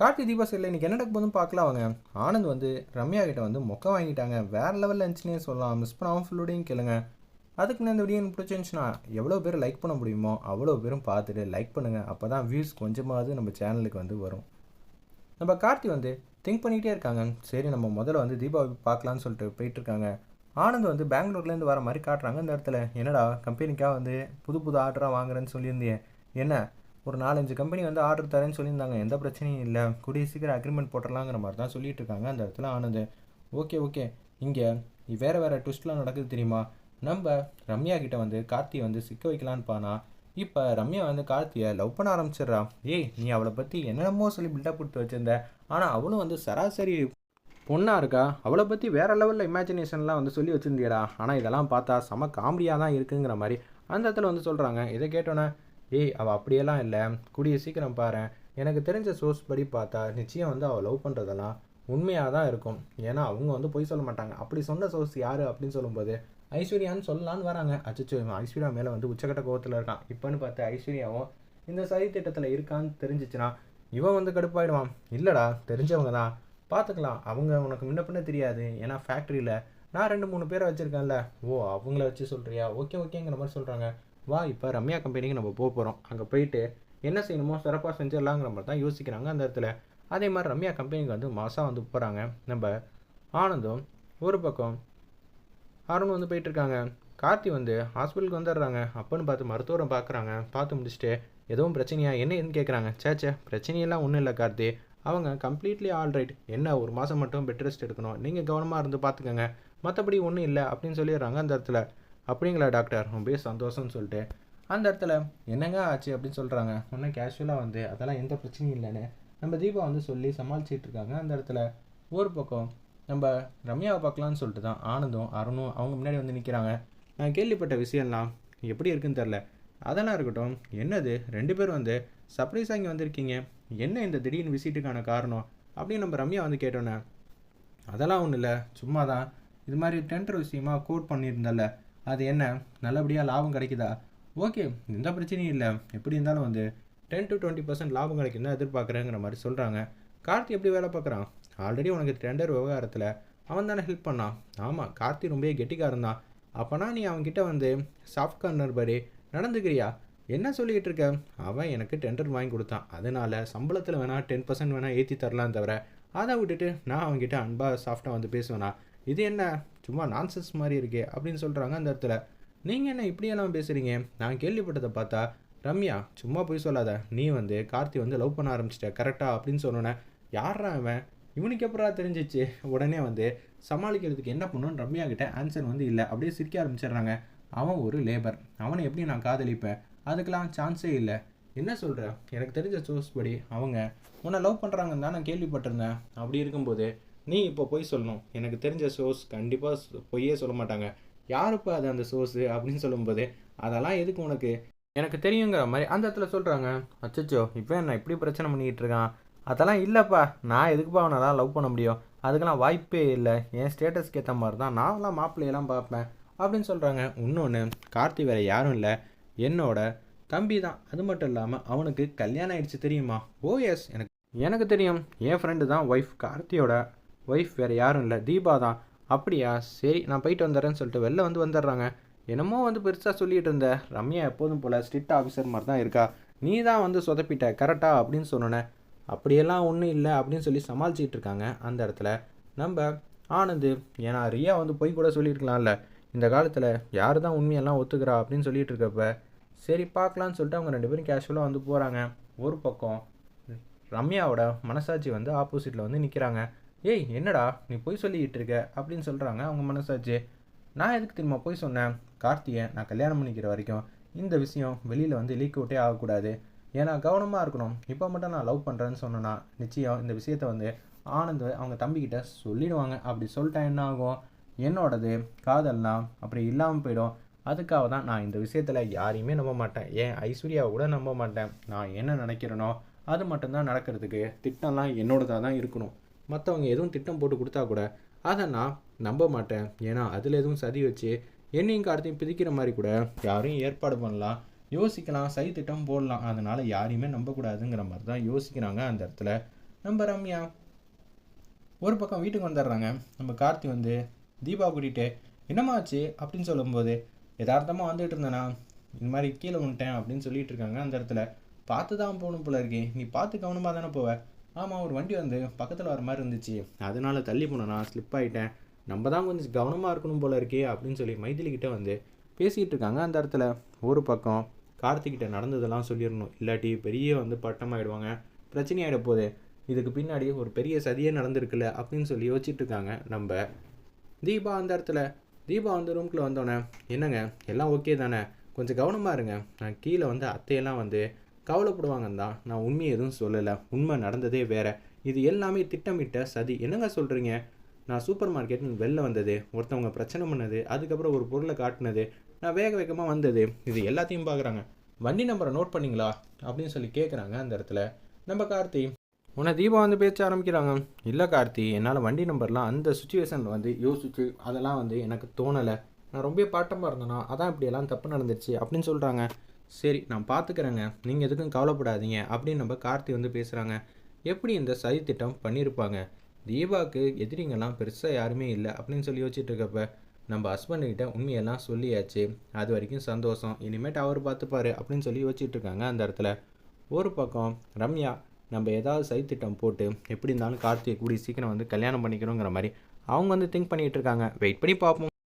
கார்த்தி தீபா சைடில் இன்றைக்கி என்ன நடக்க போதும் பார்க்கலாம் அவங்க ஆனந்த் வந்து ரம்யா கிட்ட வந்து மொக்க வாங்கிட்டாங்க. வேறு லெவலில் இருந்துச்சுன்னே சொல்லலாம். மிஸ் பண்ணாமல் ஃபுல்லோடையும் கேளுங்க. அதுக்கு நான் இந்த வீடியோ எனக்கு பிடிச்சிருந்துச்சுன்னா எவ்வளோ பேர் லைக் பண்ண முடியுமோ அவ்வளோ பேரும் பார்த்துட்டு லைக் பண்ணுங்கள் அப்போ தான் வியூஸ் கொஞ்சமாவது நம்ம சேனலுக்கு வந்து வரும். நம்ம கார்த்தி வந்து திங்க் பண்ணிகிட்டே இருக்காங்க. சரி நம்ம முதல்ல வந்து தீபாவளி பார்க்கலான்னு சொல்லிட்டு போயிட்டுருக்காங்க ஆனந்த் வந்து பெங்களூர்லேருந்து வர மாதிரி காட்டுறாங்க இந்த இடத்துல. என்னடா கம்பெனிக்காக வந்து புது புது ஆர்டராக வாங்குறேன்னு சொல்லியிருந்தியே என்ன? ஒரு நாலஞ்சு கம்பெனி வந்து ஆர்டர் தரேன்னு சொல்லியிருந்தாங்க. எந்த பிரச்சனையும் இல்லை. கூடிய சீக்கிரம் அக்ரிமெண்ட் போட்டுடலாங்கிற மாதிரி தான் சொல்லிட்டு இருக்காங்க அந்த இடத்துல ஆனந்த் ஓகே ஓகே. இங்கே வேறு வேறு ட்விஸ்ட்லாம் நடக்குது தெரியுமா? நம்ம ரம்யா கிட்ட வந்து கார்த்தியை வந்து சிக்க வைக்கலான்னு பானா இப்போ ரம்யா வந்து கார்த்தியை லவ் பண்ண ஆரம்பிச்சிடுறா. ஏய் நீ அவளை பற்றி என்னென்னமோ சொல்லி பில்டப் கொடுத்து வச்சிருந்த. ஆனால் அவளும் வந்து சராசரி பொண்ணாக இருக்கா? அவளை பற்றி வேறு லெவலில் இமேஜினேஷன்லாம் வந்து சொல்லி வச்சுருந்தியடா. ஆனால் இதெல்லாம் பார்த்தா செம காமெடியாக தான் இருக்குங்கிற மாதிரி அந்த இடத்துல வந்து சொல்கிறாங்க இதை கேட்டோன்னே ஏய் அவள் அப்படியெல்லாம் இல்லை. கூடிய சீக்கிரம் பாரு. எனக்கு தெரிஞ்ச சோர்ஸ் படி பார்த்தா நிச்சயம் வந்து அவள் லவ் பண்ணுறதெல்லாம் உண்மையாக தான் இருக்கும். ஏன்னா அவங்க வந்து பொய் சொல்ல மாட்டாங்க. அப்படி சொன்ன சோர்ஸ் யார் அப்படின்னு சொல்லும்போது ஐஸ்வர்யான்னு சொல்லலான்னு வராங்க. அச்சோ ஐஸ்வர்யா மேலே வந்து உச்சக்கட்ட கோவத்தில் இருக்கான். இப்போன்னு பார்த்து ஐஸ்வர்யாவும் இந்த சதி திட்டத்தில் இருக்கான்னு தெரிஞ்சிச்சுன்னா இவன் வந்து கடுப்பாயிடுவான். இல்லைடா தெரிஞ்சவங்க தான். பார்த்துக்கலாம் அவங்க உனக்கு முன்ன பின்ன தெரியாது. ஏன்னா ஃபேக்ட்ரியில் நான் ரெண்டு மூணு பேரை வச்சுருக்கேன்ல. ஓ அவங்கள வச்சு சொல்கிறியா ஓகே ஓகேங்கிற மாதிரி சொல்கிறாங்க வா இப்போ ரம்யா கம்பெனிக்கு நம்ம போக போகிறோம் அங்கே போயிட்டு என்ன செய்யணுமோ சிறப்பாக செஞ்சிடலாங்கிற மாதிரி தான் யோசிக்கிறாங்க அந்த இடத்துல. அதே மாதிரி ரம்யா கம்பெனிக்கு வந்து மாதம் வந்து போகிறாங்க நம்ம ஆனந்தும் ஒரு பக்கம் அருண் வந்து போயிட்டுருக்காங்க. கார்த்தி வந்து ஹாஸ்பிட்டலுக்கு வந்துடுறாங்க. அப்போன்னு பார்த்து மருத்துவரை பார்க்குறாங்க பார்த்து முடிச்சுட்டு எதுவும் பிரச்சனையா? என்ன ஏதுன்னு கேட்குறாங்க சேச்சே பிரச்சனையெல்லாம் ஒன்றும் இல்லை கார்த்தி. அவங்க கம்ப்ளீட்லி ஆல்ரைட் என்ன ஒரு மாதம் மட்டும் பெட் ரெஸ்ட் எடுக்கணும். நீங்கள் கவனமாக இருந்து பார்த்துக்கோங்க. மற்றபடி ஒன்றும் இல்லை அப்படின்னு சொல்லிடுறாங்க அந்த இடத்துல. அப்படிங்களா டாக்டர்? ரொம்பவே சந்தோஷம்னு சொல்லிட்டு. அந்த இடத்துல என்னங்க ஆச்சு? அப்படின்னு சொல்கிறாங்க ஒன்றும் கேஷுவலாக வந்து அதெல்லாம் எந்த பிரச்சனையும் இல்லைன்னு. நம்ம தீபா வந்து சொல்லி சமாளிச்சிட்டு இருக்காங்க. அந்த இடத்துல ஒரு பக்கம் நம்ம ரம்யாவை பார்க்கலான்னு சொல்லிட்டு தான் ஆனந்தும் அருணும் அவங்க முன்னாடி வந்து நிற்கிறாங்க நான் கேள்விப்பட்ட விஷயம்லாம் எப்படி இருக்குன்னு தெரில அதெல்லாம் இருக்கட்டும். என்னது? ரெண்டு பேரும் வந்து சர்ப்ரைஸாக இங்கே வந்திருக்கீங்க. என்ன இந்த திடீர்னு விசிட்டுக்கான காரணம்? அப்படின்னு நம்ம ரம்யா வந்து கேட்டோன்னே அதெல்லாம் ஒன்றும் இல்லை. சும்மா தான் இது மாதிரி டெண்டர் விஷயமா கோட் பண்ணியிருந்தல அது என்ன? நல்லபடியாக லாபம் கிடைக்குதா? ஓகே எந்த பிரச்சனையும் இல்லை. எப்படி இருந்தாலும் வந்து டென் டு டுவெண்ட்டி பர்சன்ட் லாபம் கிடைக்குன்னு எதிர்பார்க்குறேங்கிற மாதிரி சொல்கிறாங்க கார்த்தி எப்படி வேலை பார்க்குறான்? ஆல்ரெடி உனக்கு டெண்டர் விவகாரத்தில் அவன் தானே ஹெல்ப் பண்ணான். ஆமாம் கார்த்தி ரொம்பவே கெட்டிக்காரன் தான். அப்போனா நீ அவன்கிட்ட வந்து சாஃப்ட் கார்னர் படி நடந்துக்கிறியா? என்ன சொல்லிக்கிட்டு இருக்க? அவன் எனக்கு டெண்டர் வாங்கி கொடுத்தான். அதனால் சம்பளத்தில் வேணால் டென் பர்சன்ட் வேணால் ஏற்றி தரலாம் தவிர அதை விட்டுட்டு நான் அவன்கிட்ட அன்பாக சாஃப்டாக வந்து பேசுவேனா? இது என்ன? சும்மா நான்சென்ஸ் மாதிரி இருக்கே அப்படின்னு சொல்கிறாங்க அந்த இடத்துல. நீங்கள் என்ன இப்படியெல்லாம் பேசுகிறீங்க நான் கேள்விப்பட்டதை பார்த்தா ரம்யா சும்மா போய் சொல்லாத. நீ வந்து கார்த்தி வந்து லவ் பண்ண ஆரம்பிச்சிட்ட கரெக்டாக அப்படின்னு சொன்னோன்னே யாரா அவன் இவனுக்கு எப்படா தெரிஞ்சிச்சு? உடனே வந்து சமாளிக்கிறதுக்கு என்ன பண்ணணும்னு ரம்யா கிட்ட ஆன்சர் வந்து இல்லை. அப்படியே சிரிக்க ஆரம்பிச்சிடுறாங்க. அவன் ஒரு லேபர் அவனை எப்படி நான் காதலிப்பேன்? அதுக்கெல்லாம் சான்ஸே இல்லை. என்ன சொல்கிற எனக்கு தெரிஞ்ச சோர்ஸ் படி அவங்க உன்னை லவ் பண்ணுறாங்கன்னு தான் நான் கேள்விப்பட்டிருந்தேன். அப்படி இருக்கும்போது நீ இப்போ பொய் சொல்லணும். எனக்கு தெரிஞ்ச சோர்ஸ் கண்டிப்பாக பொய்யே சொல்ல மாட்டாங்க. யாருப்பா அது அந்த சோர்ஸு அப்படின்னு சொல்லும்போது அதெல்லாம் எதுக்கு உனக்கு? எனக்கு தெரியுங்கிற மாதிரி அந்த இடத்துல சொல்கிறாங்க அச்சோ இப்போ என்ன இப்படி பிரச்சனை பண்ணிக்கிட்டு இருக்கான்? அதெல்லாம் இல்லைப்பா. நான் எதுக்குப்பா அவனை லவ் பண்ண முடியும்? அதுக்கெல்லாம் வாய்ப்பே இல்லை. என் ஸ்டேட்டஸ்க்கு ஏற்ற மாதிரி தான் நான்லாம் மாப்பிள்ளையெல்லாம் பார்ப்பேன் அப்படின்னு சொல்கிறாங்க இன்னொன்று கார்த்தி வேறு யாரும் இல்லை. என்னோட தம்பி தான். அது மட்டும் இல்லாமல் அவனுக்கு கல்யாணம் ஆயிடுச்சு தெரியுமா? ஓ எஸ் எனக்கு எனக்கு தெரியும். என் ஃப்ரெண்டு தான் ஒய்ஃப் கார்த்தியோட ஒய்ஃப் வேறு யாரும் இல்லை. தீபா தான். அப்படியா? சரி நான் போயிட்டு வந்துடுறேன்னு சொல்லிட்டு வெளில வந்து வந்துடுறாங்க. என்னமோ வந்து பெருசாக சொல்லிட்டு இருந்த. ரம்யா எப்போதும் போல் ஸ்ட்ரிக்ட் ஆஃபீஸர் மாதிரி தான் இருக்கா. நீ தான் வந்து சொதப்பிட்ட. கரெக்டா அப்படின்னு சொன்னேன். அப்படியெல்லாம் ஒன்றும் இல்லை அப்படின்னு சொல்லி சமாளிச்சிட்டு இருக்காங்க அந்த இடத்துல. நம்ம ஆனந்து ஏன்னா ரியா வந்து போய் கூட சொல்லியிருக்கலாம்ல. இந்த காலத்தில் யார் தான் உண்மையெல்லாம் ஒத்துக்கிறா அப்படின்னு சொல்லிட்டு இருக்கப்ப சரி பார்க்கலான்னு சொல்லிட்டு அவங்க ரெண்டு பேரும் கேஷுவலாக வந்து போகிறாங்க ஒரு பக்கம் ரம்யாவோட மனசாட்சி வந்து ஆப்போசிட்டில் வந்து நிற்கிறாங்க ஏய் என்னடா நீ போய் சொல்லிக்கிட்டு இருக்க? அப்படின்னு சொல்கிறாங்க அவங்க மனசாச்சு நான் எதுக்கு தெரியுமா போய் சொன்னேன்? கார்த்தியை நான் கல்யாணம் பண்ணிக்கிற வரைக்கும் இந்த விஷயம் வெளியில் வந்து லீக் அவுட்டே ஆகக்கூடாது. ஏன்னா கவனமாக இருக்கணும். இப்போ மட்டும் நான் லவ் பண்ணுறேன்னு சொன்னேன்னா நிச்சயம் இந்த விஷயத்த வந்து ஆனந்த் அவங்க தம்பிக்கிட்ட சொல்லிடுவாங்க. அப்படி சொல்லிட்டா என்ன ஆகும்? என்னோடது காதல்லாம் அப்படி இல்லாமல் போயிடும். அதுக்காக தான் நான் இந்த விஷயத்தில் யாரையுமே நம்ப மாட்டேன். ஏன் ஐஸ்வர்யாவை கூட நம்ப மாட்டேன். நான் என்ன நினைக்கிறேனோ அது மட்டும்தான் நடக்கிறதுக்கு திட்டம்லாம் என்னோடதாக தான் இருக்கணும். மற்றவங்க எதுவும் திட்டம் போட்டு கொடுத்தா கூட அதை நான் நம்ப மாட்டேன். ஏன்னா அதில் எதுவும் சதி வச்சு என்னையும் கார்த்தையும் பிதிக்கிற மாதிரி கூட யாரையும் ஏற்பாடு பண்ணலாம். யோசிக்கலாம் சை திட்டம் போடலாம். அதனால் யாரையுமே நம்பக்கூடாதுங்கிற மாதிரி தான் யோசிக்கிறாங்க அந்த இடத்துல. நம்ம ரம்யா ஒரு பக்கம் வீட்டுக்கு வந்துடுறாங்க. நம்ம கார்த்தி வந்து தீபா கூட்டிகிட்டு என்னம்மா ஆச்சு? அப்படின்னு சொல்லும்போது யதார்த்தமாக வந்துட்டு இருந்தேனா? இந்த மாதிரி கீழே விட்டேன் அப்படின்னு சொல்லிட்டு இருக்காங்க அந்த இடத்துல. பார்த்து தான் போகணும் போல இருக்கே. நீ பார்த்து கவனமாக தானே போவ? ஆமாம் ஒரு வண்டி வந்து பக்கத்தில் வர மாதிரி இருந்துச்சு. அதனால தள்ளி போனேனா. ஸ்லிப் ஆகிட்டேன் நம்ம தான் கொஞ்சம் கவனமாக இருக்கணும் போல இருக்கே அப்படின்னு சொல்லி மைதிலிக்கிட்ட வந்து பேசிகிட்டு இருக்காங்க அந்த இடத்துல. ஒரு பக்கம் கார்த்திகிட்ட நடந்ததெல்லாம் சொல்லிடணும். இல்லாட்டி பெரிய வந்து பட்டமாயிடுவாங்க. பிரச்சனையாயிட ஆகிட போகுது. இதுக்கு பின்னாடி ஒரு பெரிய சதியே நடந்திருக்குல்ல அப்படின்னு சொல்லி யோசிச்சுட்டு இருக்காங்க நம்ம தீபா அந்த இடத்துல. தீபா வந்து ரூம்குள்ளே வந்தோடனே என்னங்க? எல்லாம் ஓகே தானே? கொஞ்சம் கவனமாக இருங்க. நான் கீழே வந்து அத்தையெல்லாம் வந்து கவலைப்படுவாங்கன்னு தான் நான் உண்மையை எதுவும் சொல்லலை. உண்மை நடந்ததே வேற. இது எல்லாமே திட்டமிட்ட சதி. என்னங்க சொல்கிறீங்க நான் சூப்பர் மார்க்கெட்னு வெளில வந்தது. ஒருத்தவங்க பிரச்சனை பண்ணது. அதுக்கப்புறம் ஒரு பொருளை காட்டினது. நான் வேக வேகமாக வந்தது. இது எல்லாத்தையும் பார்க்குறாங்க வண்டி நம்பரை நோட் பண்ணிங்களா? அப்படின்னு சொல்லி கேட்குறாங்க அந்த இடத்துல. நம்ம கார்த்தி உன்னை தீபா வந்து பேச ஆரம்பிக்கிறாங்க. இல்லை கார்த்தி என்னால் வண்டி நம்பர்லாம் அந்த சுச்சுவேஷனில் வந்து யோசிச்சு அதெல்லாம் வந்து எனக்கு தோணலை. நான் ரொம்ப பாட்டமாக இருந்தேனா அதான் இப்படியெல்லாம் தப்பு நடந்துருச்சு அப்படின்னு சொல்கிறாங்க சரி நான் பார்த்துக்கிறேங்க நீங்கள் எதுக்கும் கவலைப்படாதீங்க அப்படின்னு நம்ம கார்த்தி வந்து பேசுகிறாங்க எப்படி இந்த சதி திட்டம் பண்ணியிருப்பாங்க தீபாவுக்கு எதிரிங்கெல்லாம் பெருசாக யாருமே இல்லை அப்படின்னு சொல்லி யோசிச்சுட்டு இருக்கப்ப நம்ம ஹஸ்பண்டுக்கிட்ட உண்மையெல்லாம் சொல்லியாச்சு. அது வரைக்கும் சந்தோஷம். இனிமேட்டு அவர் பார்த்துப்பாரு அப்படின்னு சொல்லி யோசிச்சுட்டு இருக்காங்க அந்த இடத்துல. ஒரு பக்கம் ரம்யா நம்ம ஏதாவது சைத்திட்டம் போட்டு எப்படி இருந்தாலும் கார்த்தியை கூடி சீக்கிரம் வந்து கல்யாணம் பண்ணிக்கணுங்கிற மாதிரி அவங்க வந்து திங்க் பண்ணிகிட்டு இருக்காங்க. வெயிட் பண்ணி பார்ப்போம்